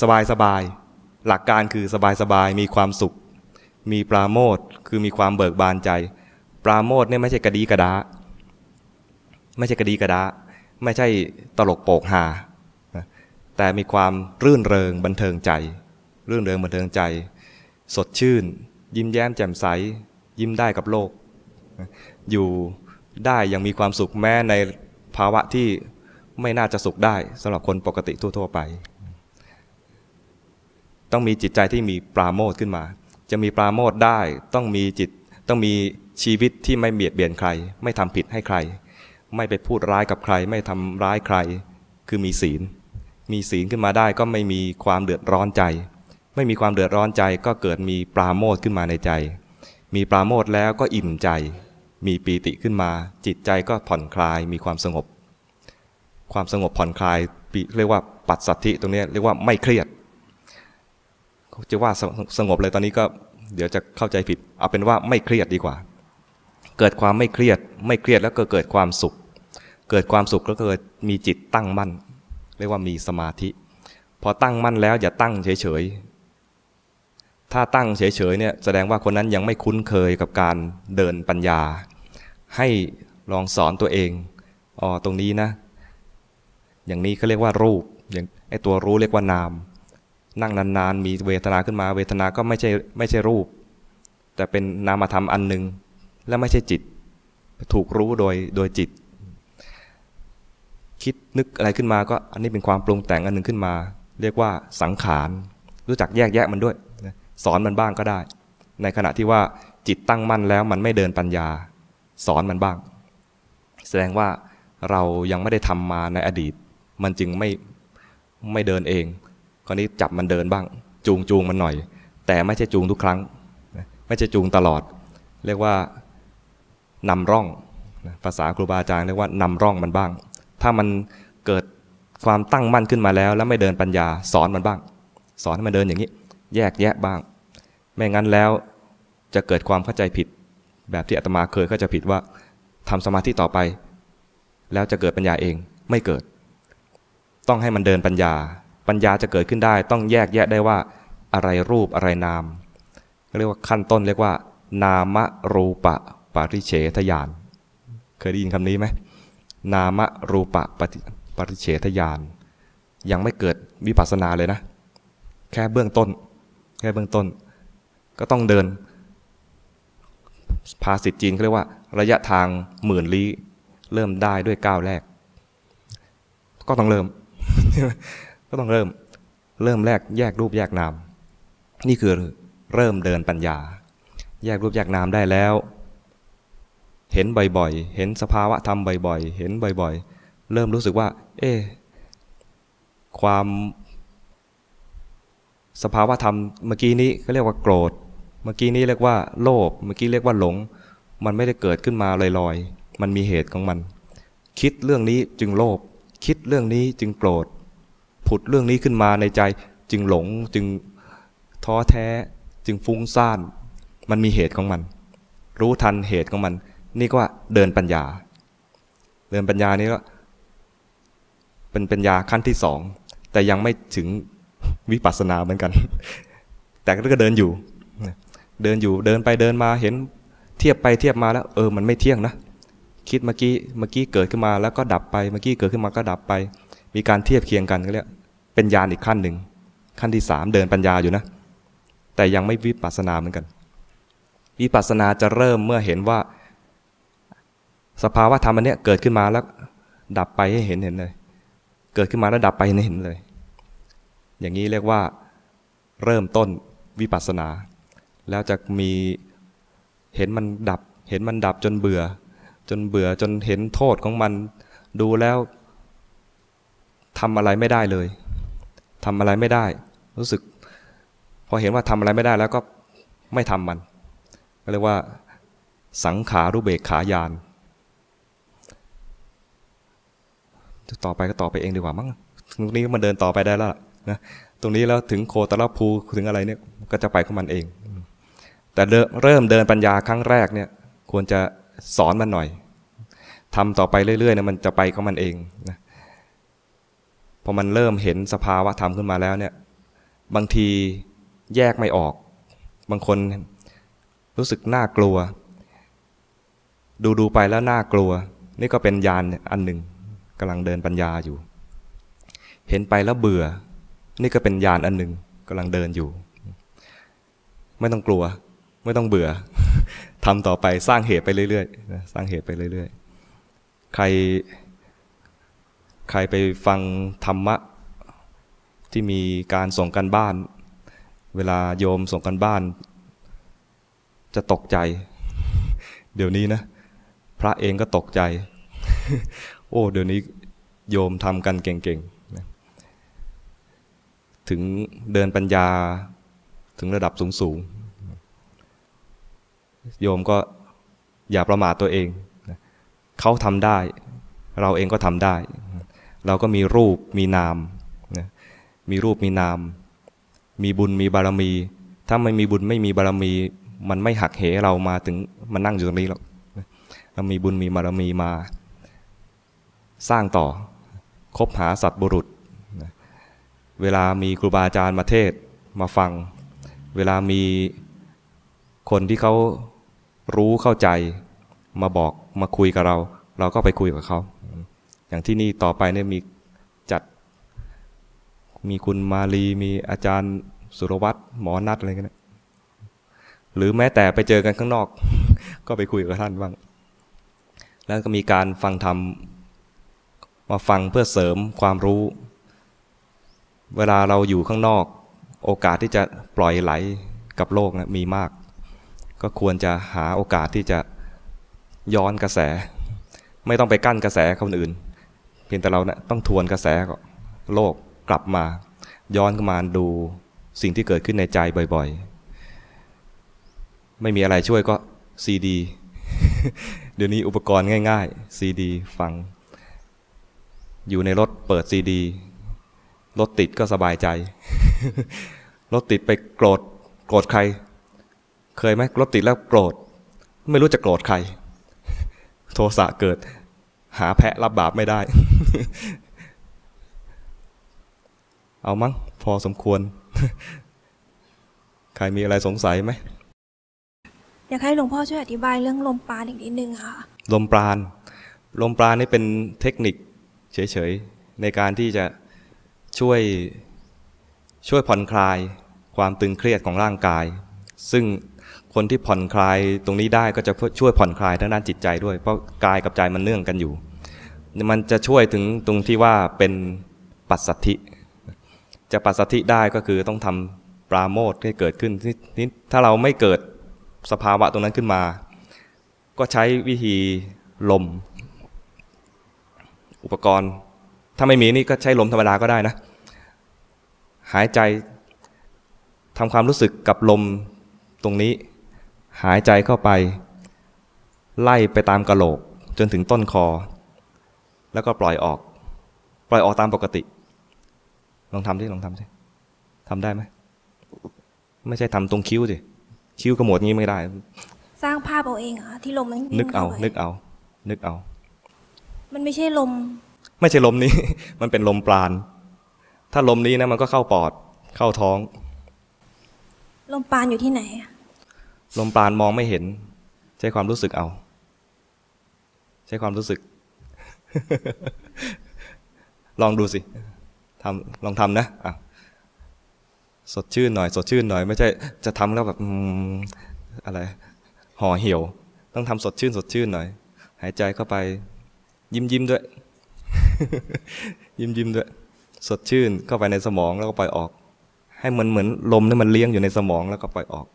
สบายสบาย หลักการคือสบายสบายมีความสุข มีปราโมทคือมีความเบิกบานใจ ปราโมทเนี่ยไม่ใช่กระดีกระดา ไม่ใช่กระดีกระดา ไม่ใช่ตลกโปกฮาแต่มีความรื่นเริงบันเทิงใจ รื่นเริงบันเทิงใจ สดชื่น ยิ้มแย้มแจ่มใส ยิ้มได้กับโลก อยู่ได้ยังมีความสุขแม้ในภาวะที่ไม่น่าจะสุขได้สำหรับคนปกติทั่ว ๆ ไป ต้องมีจิตใจที่มีปราโมทขึ้นมา จะมีปราโมทได้ต้องมีจิตต้องมีชีวิตที่ไม่เบียดเบียนใคร ไม่ทำผิดให้ใคร ไม่ไปพูดร้ายกับใคร ไม่ทำร้ายใคร คือมีศีล มีศีลขึ้นมาได้ก็ไม่มีความเดือดร้อนใจ ไม่มีความเดือดร้อนใจก็เกิดมีปราโมทขึ้นมาในใจ มีปราโมทแล้วก็อิ่มใจ มีปีติขึ้นมา จิตใจก็ผ่อนคลายมีความสงบ ความสงบผ่อนคลายเรียกว่าปัจสัทธิตรงนี้เรียกว่าไม่เครียด จะว่าสงบเลยตอนนี้ก็เดี๋ยวจะเข้าใจผิด เอาเป็นว่าไม่เครียดดีกว่า เกิดความไม่เครียด ไม่เครียดแล้วก็เกิดความสุข เกิดความสุขแล้วเกิดมีจิตตั้งมั่น เรียกว่ามีสมาธิ พอตั้งมั่นแล้วอย่าตั้งเฉยๆ ถ้าตั้งเฉยๆเนี่ยแสดงว่าคนนั้นยังไม่คุ้นเคยกับการเดินปัญญา ให้ลองสอนตัวเอง อ๋อ ตรงนี้นะ อย่างนี้เขาเรียกว่ารูป อย่างไอตัวรู้เรียกว่านาม นั่งนานๆ มีเวทนาขึ้นมา เวทนาก็ไม่ใช่ไม่ใช่รูป แต่เป็นนามธรรมอันหนึ่งและไม่ใช่จิต ถูกรู้โดยโดยจิต คิดนึกอะไรขึ้นมาก็อันนี้เป็นความปรุงแต่งอันหนึ่งขึ้นมา เรียกว่าสังขาร รู้จักแยกแยะมันด้วย สอนมันบ้างก็ได้ ในขณะที่ว่าจิตตั้งมั่นแล้วมันไม่เดินปัญญา สอนมันบ้าง แสดงว่าเรายังไม่ได้ทำมาในอดีต มันจึงไม่ไม่เดินเอง คราวนี้จับมันเดินบ้าง จูงจูงมันหน่อย แต่ไม่ใช่จูงทุกครั้ง ไม่ใช่จูงตลอด เรียกว่านำร่องภาษาครูบาอาจารย์เรียกว่านำร่องมันบ้าง ถ้ามันเกิดความตั้งมั่นขึ้นมาแล้ว แล้วไม่เดินปัญญาสอนมันบ้าง สอนให้มันเดินอย่างนี้ แยกแยะบ้าง ไม่งั้นแล้วจะเกิดความเข้าใจผิด แบบที่อาตมาเคยเข้าใจผิดว่าทำสมาธิต่อไป แล้วจะเกิดปัญญาเองไม่เกิด ต้องให้มันเดินปัญญา ปัญญาจะเกิดขึ้นได้ ต้องแยกแยะได้ว่า อะไรรูปอะไรนาม เรียกว่าขั้นต้นเรียกว่า นามรูปะปริเฉทยานเคยได้ยินคำนี้ไหมนามรูปะปริเฉทยานยังไม่เกิดวิปัสสนาเลยนะ แค่เบื้องต้น แค่เบื้องต้น ก็ต้องเดิน ภาษิตจีนเขาเรียกว่า ระยะทางหมื่นลี้เริ่มได้ด้วยก้าวแรก ก็ต้องเริ่ม ก็ต้องเริ่มเริ่มแรกแยกรูปแยกนาม นี่คือเริ่มเดินปัญญา แยกรูปแยกนามได้แล้ว เห็นบ่อยๆ เห็นสภาวะธรรมบ่อยๆ เห็นบ่อยๆ เริ่มรู้สึกว่า เอ๊ความสภาวะธรรมเมื่อกี้นี้เขาเรียกว่าโกรธ เมื่อกี้นี้เรียกว่าโลภเมื่อกี้เรียกว่าหลง มันไม่ได้เกิดขึ้นมาลอยๆ มันมีเหตุของมัน คิดเรื่องนี้จึงโลภคิดเรื่องนี้จึงโกรธ ผุดเรื่องนี้ขึ้นมาในใจจึงหลงจึงท้อแท้ จึงฟุ้งซ่าน มันมีเหตุของมัน รู้ทันเหตุของมัน นี่ก็เดินปัญญา เดินปัญญานี้ก็เป็นปัญญาขั้นที่สองแต่ยังไม่ถึงวิปัสสนาเหมือนกัน แต่ก็เดินอยู่ เดินอยู่เดินไปเดินมาเห็นเทียบไปเทียบมาแล้ว เออมันไม่เที่ยงนะคิดเมื่อกี้เมื่อกี้เกิดขึ้นมาแล้วก็ดับไปเมื่อกี้เกิดขึ้นมาก็ดับไป มีการเทียบเคียงกันก็เรียก เป็นญาณอีกขั้นหนึ่ง ขั้นที่สามเดินปัญญาอยู่นะ แต่ยังไม่วิปัสสนาเหมือนกัน วิปัสสนาจะเริ่มเมื่อเห็นว่า สภาวะธรรมอันนี้เกิดขึ้นมาแล้ว ดับไปให้เห็นเห็นเลย เกิดขึ้นมาแล้วดับไปให้เห็นเลย อย่างนี้เรียกว่าเริ่มต้นวิปัสสนา แล้วจะมีเห็นมันดับ เห็นมันดับจนเบื่อ จนเบื่อจนเห็นโทษของมัน ดูแล้วทำอะไรไม่ได้เลย ทำอะไรไม่ได้ รู้สึก พอเห็นว่าทำอะไรไม่ได้แล้วก็ไม่ทำมัน ก็เรียกว่า สังขารุเบกขายานต่อไปก็ต่อไปเองดีกว่ามั้งตรงนี้มันเดินต่อไปได้แล้วนะตรงนี้แล้วถึงโคตรภูถึงอะไรเนี่ยก็จะไปของมันเอง แต่เริ่มเดินปัญญาครั้งแรกเนี่ยควรจะสอนมันหน่อยทำต่อไปเรื่อยๆเนี่ยมันจะไปของมันเองนะ พอมันเริ่มเห็นสภาวะธรรมขึ้นมาแล้วเนี่ยบางทีแยกไม่ออก บางคนรู้สึกน่ากลัว ดูดูไปแล้วน่ากลัว นี่ก็เป็นยานอันหนึ่งกำลังเดินปัญญาอยู่ เห็นไปแล้วเบื่อ นี่ก็เป็นยานอันหนึ่งกำลังเดินอยู่ ไม่ต้องกลัว ไม่ต้องเบื่อทำต่อไปสร้างเหตุไปเรื่อยๆสร้างเหตุไปเรื่อย ๆ ใคร ใครไปฟังธรรมะที่มีการส่งกันบ้าน เวลาโยมส่งกันบ้าน จะตกใจ เดี๋ยวนี้นะ พระเองก็ตกใจ โอ้ เดี๋ยวนี้โยมทำกันเก่งๆ ถึงเดินปัญญาถึงระดับสูงๆ โยมก็อย่าประมาทตัวเอง เขาทำได้ เราเองก็ทำได้ เราก็มีรูปมีนามมีรูปมีนาม มีบุญมีบารมี ถ้าไม่มีบุญไม่มีบารมี มันไม่หักเหเรามาถึงมานั่งอยู่ตรงนี้หรอกเรามีบุญมีบารมีมา สร้างต่อคบหาสัตว์บุรุษ เวลามีครูบาอาจารย์มาเทศมาฟัง เวลามีคนที่เขารู้เข้าใจมาบอกมาคุยกับเรา เราก็ไปคุยกับเขา อย่างที่นี่ต่อไปเนี่ยมีจัด มีคุณมาลีมีอาจารย์สุรวัตรหมอนัดอะไรกันนะหรือแม้แต่ไปเจอกันข้างนอก ก็ไปคุยกับท่านบ้าง แล้วก็มีการฟังธรรมมาฟังเพื่อเสริมความรู้ เวลาเราอยู่ข้างนอก โอกาสที่จะปล่อยไหลกับโลกนะมีมาก ก็ควรจะหาโอกาสที่จะย้อนกระแส ไม่ต้องไปกั้นกระแสคนอื่น พียงแต่เราเนะี่ยต้องทวนกระแสโลกกลับมา ย้อนมาดูสิ่งที่เกิดขึ้นในใจบ่อยๆ ไม่มีอะไรช่วยก็ซีดีเดี๋ยวนี้อุปกรณ์ง่ายๆซีดีฟัง อยู่ในรถเปิดซีดีรถติดก็สบายใจ รถติดไปโกรธโกรธใคร เคยไหมรถติดแล้วโกรธ ไม่รู้จะโกรธใคร โทสะเกิด หาแพะรับบาปไม่ได้ เอามั้งพอสมควร ใครมีอะไรสงสัยไหมอยากให้หลวงพ่อช่วยอธิบายเรื่องลมปราณอีกนิดนึงค่ะ ลมปราณ ลมปราณนี่เป็นเทคนิคเฉยๆ ในการที่จะช่วยช่วยผ่อนคลายความตึงเครียดของร่างกาย ซึ่ง คนที่ผ่อนคลายตรงนี้ได้ก็จะช่วยผ่อนคลายทางด้านจิตใจด้วย เพราะกายกับใจมันเนื่องกันอยู่ มันจะช่วยถึงตรงที่ว่าเป็นปัสสัทธิ จะปัสสัทธิได้ก็คือต้องทำปราโมทให้เกิดขึ้นนี่ถ้าเราไม่เกิดสภาวะตรงนั้นขึ้นมา ก็ใช้วิธีลม อุปกรณ์ ถ้าไม่มีนี่ก็ใช้ลมธรรมดาก็ได้นะ หายใจทำความรู้สึกกับลมตรงนี้ หายใจเข้าไป ไล่ไปตามกระโหลกจนถึงต้นคอ แล้วก็ปล่อยออก ปล่อยออกตามปกติ ลองทำสิลองทำสิทำได้ไหมไม่ใช่ทำตรงคิ้วสิคิ้วกระหมวดงี้ไม่ได้ สร้างภาพเอาเองเหรอที่ลมมันนึกเอาวิ่งข้ไปนึกเอา นึกเอา มันไม่ใช่ลม ไม่ใช่ลมนี้ มันเป็นลมปราณถ้าลมนี้นะมันก็เข้าปอด เข้าท้อง ลมปราณอยู่ที่ไหนอะ ลมปราณมองไม่เห็น ใช้ความรู้สึกเอา ใช้ความรู้สึก ลองดูสิทำลองทำนะอะสดชื่นหน่อย สดชื่นหน่อย ไม่ใช่จะทำแล้วแบบอืมอะไรห่อเหี่ยว ต้องทำสดชื่น สดชื่นหน่อย หายใจเข้าไป ยิ้มยิ้มด้วย ยิ้มยิ้มด้วย สดชื่นเข้าไปในสมองแล้วก็ปล่อยออก ให้มันเหมือนลมนี่มันเลี้ยงอยู่ในสมองแล้วก็ปล่อยออก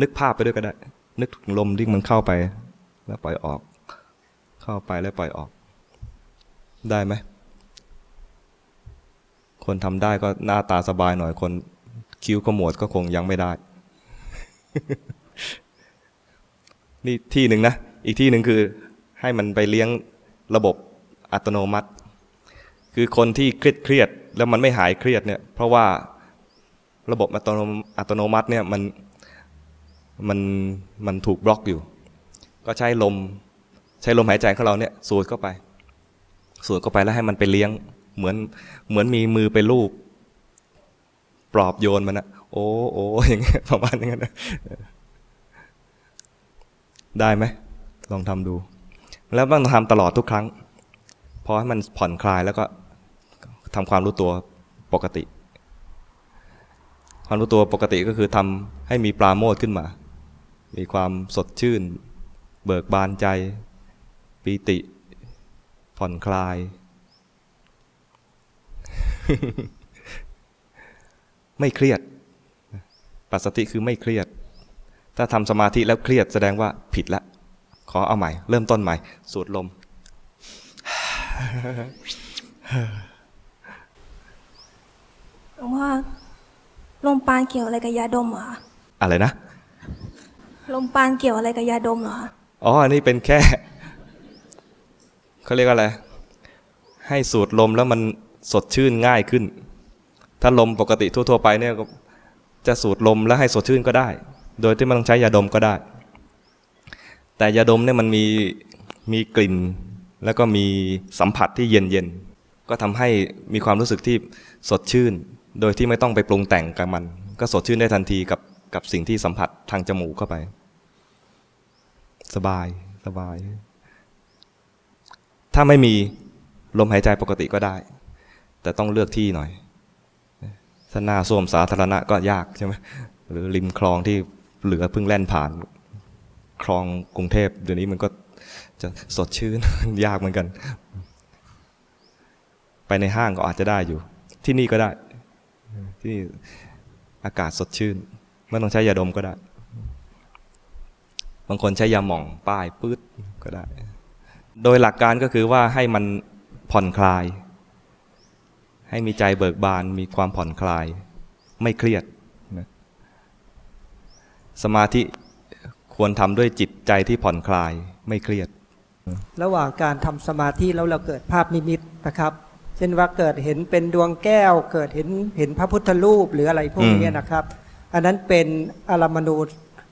นึกภาพไปด้วยก็ได้ นึกถึงลมที่มันเข้าไป แล้วปล่อยออก เข้าไปแล้วปล่อยออก ได้ไหม คนทำได้ก็หน้าตาสบายหน่อยคนคิ้วขมวดก็คงยังไม่ได้ นี่ที่หนึ่งนะ อีกที่หนึ่งคือให้มันไปเลี้ยงระบบอัตโนมัติ คือคนที่เครียดเครียดแล้วมันไม่หายเครียดเนี่ย เพราะว่าระบบอัตโนมัติเนี่ยมัน มันมันถูกบล็อกอยู่ ก็ใช้ลม ใช้ลมหายใจของเราเนี่ยสูดเข้าไป สูดเข้าไปแล้วให้มันไปเลี้ยง เหมือนเหมือนมีมือไปลูบปลอบโยนมันนะโอ้โอ้อย่างเงี้ยประมาณอย่างนั้นได้ไหมลองทำดู แล้วต้องทำตลอดทุกครั้งพอให้มันผ่อนคลายแล้วก็ทำความรู้ตัวปกติ ความรู้ตัวปกติก็คือทำให้มีปราโมทขึ้นมา มีความสดชื่น เบิกบานใจ ปีติ ผ่อนคลาย ไม่เครียด ปัสสติคือไม่เครียด ถ้าทำสมาธิแล้วเครียดแสดงว่าผิดละ ขอเอาใหม่ เริ่มต้นใหม่ สูดลมหลวงพ่อลมปานเกี่ยวอะไรกับยาดมเหรอคะอะไรนะ ลมปานเกี่ยวอะไรกับยาดมเหรอคะอ๋ออันนี้เป็นแค่เขาเรียกว่าอะไร ให้สูดลมแล้วมันสดชื่นง่ายขึ้น ถ้าลมปกติทั่ว ๆ ไปเนี่ยก็จะสูดลมแล้วให้สดชื่นก็ได้ โดยที่ไม่ต้องใช้ยาดมก็ได้ แต่ยาดมเนี่ยมันมีมีกลิ่น แล้วก็มีสัมผัสที่เย็นๆก็ทำให้มีความรู้สึกที่สดชื่น โดยที่ไม่ต้องไปปรุงแต่งกับมัน ก็สดชื่นได้ทันทีกับกับสิ่งที่สัมผัสทางจมูกเข้าไป สบายสบาย ถ้าไม่มีลมหายใจปกติก็ได้ แต่ต้องเลือกที่หน่อยถ้าหน้าส้วมสาธารณะก็ยากใช่ไหมหรือริมคลองที่เหลือเพิ่งแล่นผ่าน คลองกรุงเทพเดี๋ยวนี้มันก็จะสดชื่น ยากเหมือนกัน ไปในห้างก็อาจจะได้อยู่ ที่นี่ก็ได้ ที่นี่อากาศสดชื่น ไม่ต้องใช้ยาดมก็ได้ บางคนใช้ยาหม่องป้ายปื๊ดก็ได้ โดยหลักการก็คือว่าให้มันผ่อนคลาย ให้มีใจเบิกบานมีความผ่อนคลาย ไม่เครียดนะสมาธิควรทำด้วยจิตใจที่ผ่อนคลายไม่เครียด ระหว่างการทำสมาธิแล้วเราเกิดภาพนิมิตนะครับ เช่นว่าเกิดเห็นเป็นดวงแก้ว เกิดเห็นเห็นพระพุทธรูปหรืออะไรพวกนี้นะครับ อันนั้นเป็นอารมณู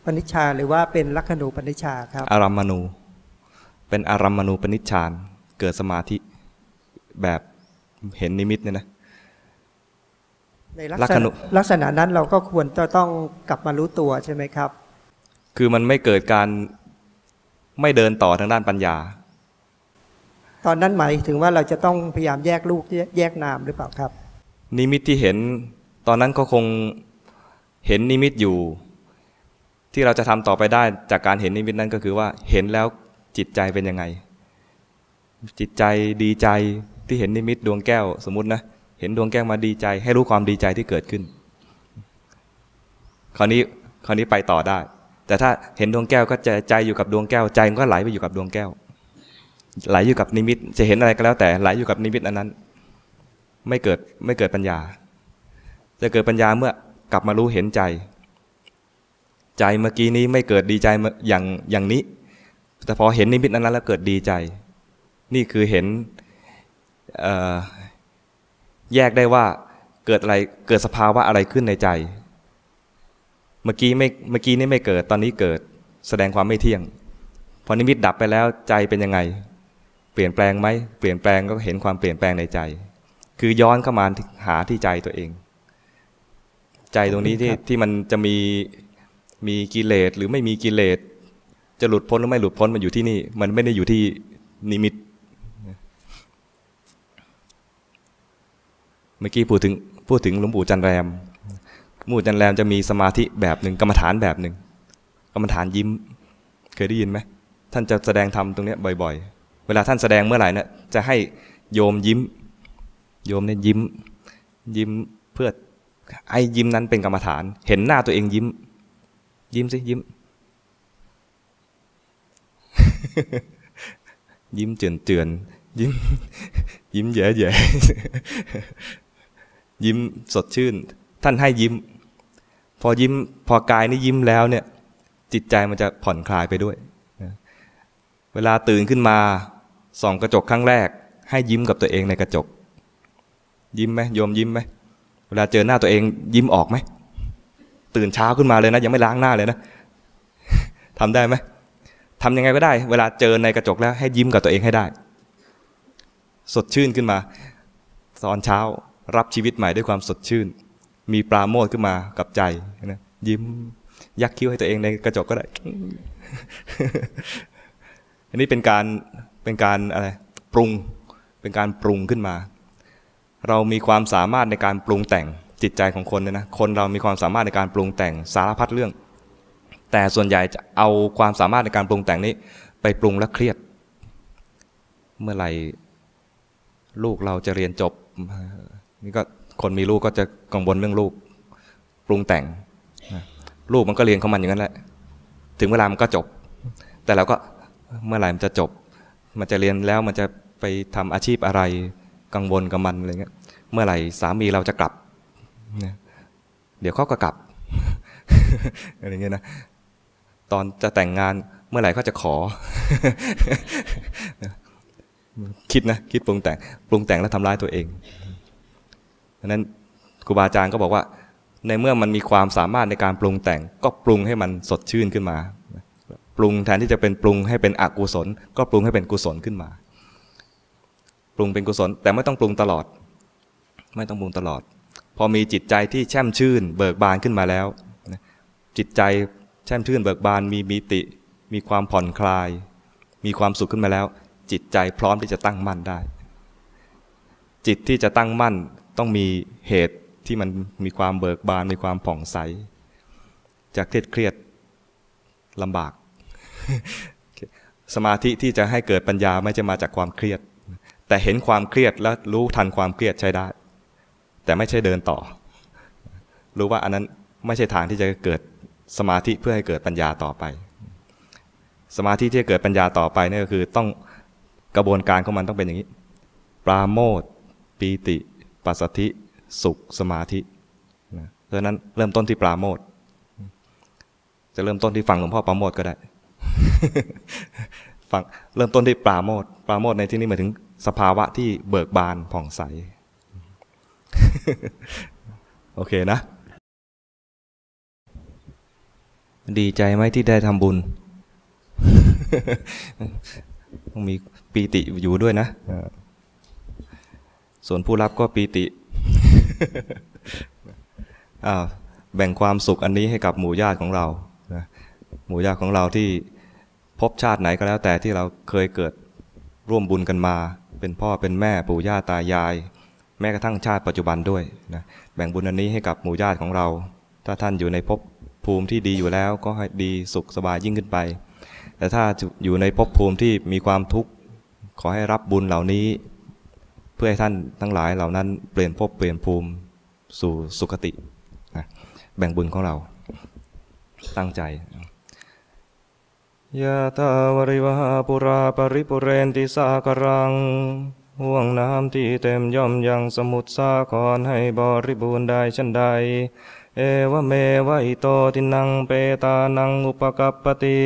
ปนิชฌาหรือว่าเป็นลักขณูปนิชฌาครับอารัมมณูเป็นอารัมมณูปนิชฌานเกิดสมาธิแบบเห็นนิมิตเนี่ยนะในลักลักษขณะณูลักษณะนั้นเราก็ควรจะต้องกลับมารู้ตัวใช่ไหมครับ คือมันไม่เกิดการไม่เดินต่อทางด้านปัญญา ตอนนั้นหมายถึงว่าเราจะต้องพยายามแยกลูกแยกแยกนามหรือเปล่าครับ นิมิตที่เห็นตอนนั้นก็คงเห็นนิมิตอยู่ ที่เราจะทำต่อไปได้จากการเห็นนิมิตนั้นก็คือว่าเห็นแล้วจิตใจเป็นยังไง จิตใจดีใจที่เห็นนิมิตดวงแก้วสมมตินะเห็นดวงแก้วมาดีใจ ให้รู้ความดีใจที่เกิดขึ้น คราวนี้คราวนี้ไปต่อได้ แต่ถ้าเห็นดวงแก้วก็ใจใจอยู่กับดวงแก้ว ใจมันก็ไหลไปอยู่กับดวงแก้ว ไหลอยู่กับนิมิต จะเห็นอะไรก็แล้วแต่ไหลอยู่กับนิมิตอันนั้น ไม่เกิดไม่เกิดปัญญา จะเกิดปัญญาเมื่อกลับมารู้เห็นใจ ใจเมื่อกี้นี้ไม่เกิดดีใจอย่างอย่างนี้ แต่พอเห็นนิมิตนั้นแล้วเกิดดีใจ นี่คือเห็นเอ่อแยกได้ว่าเกิดอะไรเกิดสภาวะอะไรขึ้นในใจ เมื่อกี้ไม่เมื่อกี้นี่ไม่เกิดตอนนี้เกิดแสดงความไม่เที่ยง พอนิมิตดับไปแล้วใจเป็นยังไง เปลี่ยนแปลงไหมเปลี่ยนแปลงก็เห็นความเปลี่ยนแปลงในใจ คือย้อนเข้ามาหาที่ใจตัวเอง ใจตรงนี้ที่ครับที่มันจะมี มีกิเลสหรือไม่มีกิเลสจะหลุดพ้นหรือไม่หลุดพ้นมันอยู่ที่นี่ มันไม่ได้อยู่ที่นิมิต เมื่อกี้พูดถึงพูดถึงหลวงปู่จันแรมหลวงปู่จันแรมจะมีสมาธิแบบหนึ่งกรรมฐานแบบหนึ่งกรรมฐานยิ้ม เคยได้ยินไหมท่านจะแสดงธรรมตรงนี้บ่อย ๆ เวลาท่านแสดงเมื่อไหร่เนี่ยจะให้โยมยิ้ม โยมเนี่ยยิ้ม ยิ้มเพื่อไอ้ยิ้มนั้นเป็นกรรมฐาน เห็นหน้าตัวเองยิ้ม ยิ้มสิยิ้ม ยิ้มเจือนเจือนยิ้ม ยิ้มแย่แย่ยิ้มสดชื่น ท่านให้ยิ้ม พอยิ้มพอกายนี่ยิ้มแล้วเนี่ย จิตใจมันจะผ่อนคลายไปด้วยเวลาตื่นขึ้นมาส่องกระจกครั้งแรก ให้ยิ้มกับตัวเองในกระจก ยิ้มไหมโยมยิ้มไหมเวลาเจอหน้าตัวเองยิ้มออกไหม ตื่นเช้าขึ้นมาเลยนะ ยังไม่ล้างหน้าเลยนะทำได้ไหมทำยังไงก็ได้ เวลาเจอในกระจกแล้วให้ยิ้มกับตัวเองให้ได้ สดชื่นขึ้นมาตอนเช้ารับชีวิตใหม่ด้วยความสดชื่น มีปราโมทขึ้นมากับใจนะยิ้มยักคิ้วให้ตัวเองในกระจกก็ได้ อันนี้เป็นการเป็นการอะไรปรุงเป็นการปรุงขึ้นมา เรามีความสามารถในการปรุงแต่ง จิตใจของคนเนี่ยนะคนเรามีความสามารถในการปรุงแต่งสารพัดเรื่อง แต่ส่วนใหญ่จะเอาความสามารถในการปรุงแต่งนี้ ไปปรุงแล้วเครียด เมื่อไหร่ลูกเราจะเรียนจบนี่ก็คนมีลูกก็จะกังวลเรื่องลูก ปรุงแต่ง ลูกมันก็เรียนของมันอย่างนั้นแหละ ถึงเวลามันก็จบ แต่เราก็เมื่อไหร่มันจะจบ มันจะเรียนแล้วมันจะไปทำอาชีพอะไรกังวลกับมันอะไรเงี้ย เมื่อไหร่สามีเราจะกลับ เดี๋ยวเขาก็กลับอะไรเงี้ยนะตอนจะแต่งงานเมื่อไหร่เขาจะขอ คิดนะ คิดปรุงแต่ง ปรุงแต่งแล้วทำร้ายตัวเองดังนั้นครูบาอาจารย์ก็บอกว่า ในเมื่อมันมีความสามารถในการปรุงแต่ง ก็ปรุงให้มันสดชื่นขึ้นมา ปรุงแทนที่จะเป็นปรุงให้เป็นอกุศล ก็ปรุงให้เป็นกุศลขึ้นมา ปรุงเป็นกุศล แต่ไม่ต้องปรุงตลอด ไม่ต้องปรุงตลอด พอมีจิตใจที่แช่มชื่น เบิกบานขึ้นมาแล้ว จิตใจแช่มชื่นเบิกบานมีมีติ มีความผ่อนคลาย มีความสุขขึ้นมาแล้ว จิตใจพร้อมที่จะตั้งมั่นได้ จิตที่จะตั้งมั่นต้องมีเหตุที่มันมีความเบิกบานมีความผ่องใสจะเครียดเครียดลำบาก สมาธิที่จะให้เกิดปัญญาไม่จะมาจากความเครียด แต่เห็นความเครียดแล้วรู้ทันความเครียดใช้ได้ แต่ไม่ใช่เดินต่อ รู้ว่าอันนั้นไม่ใช่ทางที่จะเกิดสมาธิเพื่อให้เกิดปัญญาต่อไป สมาธิที่จะเกิดปัญญาต่อไปนี่ก็คือต้องกระบวนการของมันต้องเป็นอย่างนี้ ปราโมทปีติปัสสธิ สุข สมาธิเพราะฉะนั้นเริ่มต้นที่ปราโมทจะเริ่มต้นที่ฟังหลวงพ่อปราโมทก็ได้ฟังเริ่มต้นที่ปราโมทปราโมทในที่นี้หมายถึงสภาวะที่เบิกบานผ่องใส โอเคนะ ดีใจไหมที่ได้ทำบุญ ต้องมีปีติอยู่ด้วยนะ ส่วนผู้รับก็ปีติแบ่งความสุขอันนี้ให้กับหมู่ญาติของเรานะหมู่ญาติของเราที่พบชาติไหนก็แล้วแต่ที่เราเคยเกิดร่วมบุญกันมา เป็นพ่อเป็นแม่ปู่ย่าตายาย แม้กระทั่งชาติปัจจุบันด้วยนะแบ่งบุญอันนี้ให้กับหมู่ญาติของเรา ถ้าท่านอยู่ในภพภูมิที่ดีอยู่แล้วก็ให้ดีสุขสบายยิ่งขึ้นไป แต่ถ้าอยู่ในภพภูมิที่มีความทุกข์ขอให้รับบุญเหล่านี้ เพื่อให้ท่านทั้งหลายเหล่านั้นเปลี่ยนภพเปลี่ยนภูมิสู่สุคตินะแบ่งบุญของเรา ตั้งใจยะตาวริวหาปุราปริปุเรนติสากรัง ห่วงน้ำที่เต็มย่อมยังสมุทรสาครให้บริบูรณ์ได้ชันใด เอวเมวะอิโตทินังเปตานังอุปกัปปติ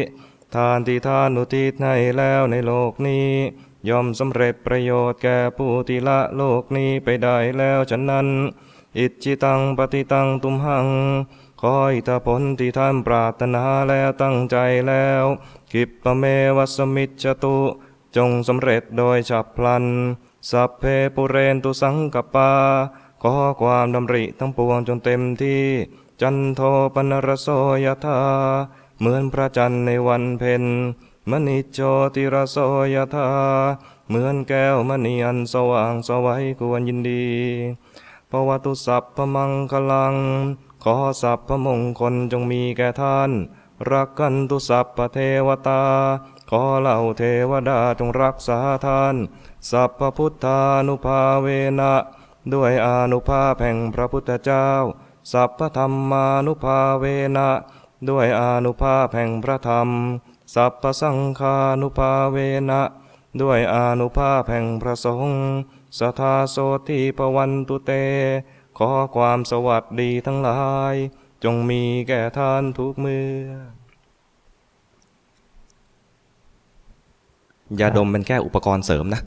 ทานที่ทานอุทิศให้แล้วในโลกนี้ ย่อมสำเร็จประโยชน์แก่ผู้ที่ละโลกนี้ไปได้แล้วฉะนั้น อิจิตังปฏิตังตุมหังขออิทธผลที่ท่านปรารถนาแล้วตั้งใจแล้วกิปปเมวัสมิจตุ จงสำเร็จโดยฉับพลัน สัพเพปุเรนตุสังกปา ขอความดำริทั้งปวงจนเต็มที่ จันโทปนรโสยธา เหมือนพระจันทร์ในวันเพ็ญ มณิโจติรโสยธา เหมือนแก้วมณีอันสว่างสวัยควรยินดีภวตุสัพพมังคลัง ขอสัพพมงคลจงมีแก่ท่าน รักกันตุสัพพเทวตา ขอเหล่าเทวดาจงรักษาท่าน สัพพุทธานุภาเวนะ ด้วยอนุภาพแห่งพระพุทธเจ้า สัพพธรรมานุภาเวนะ ด้วยอนุภาพแห่งพระธรรม สัพพสังฆานุภาเวนะ ด้วยอนุภาพแห่งพระสงฆ์สทาโสทีปวันตุเต ขอความสวัสดีทั้งหลาย จงมีแก่ท่านทุกเมื่อ ยาดมเป็นแค่อุปกรณ์เสริมนะ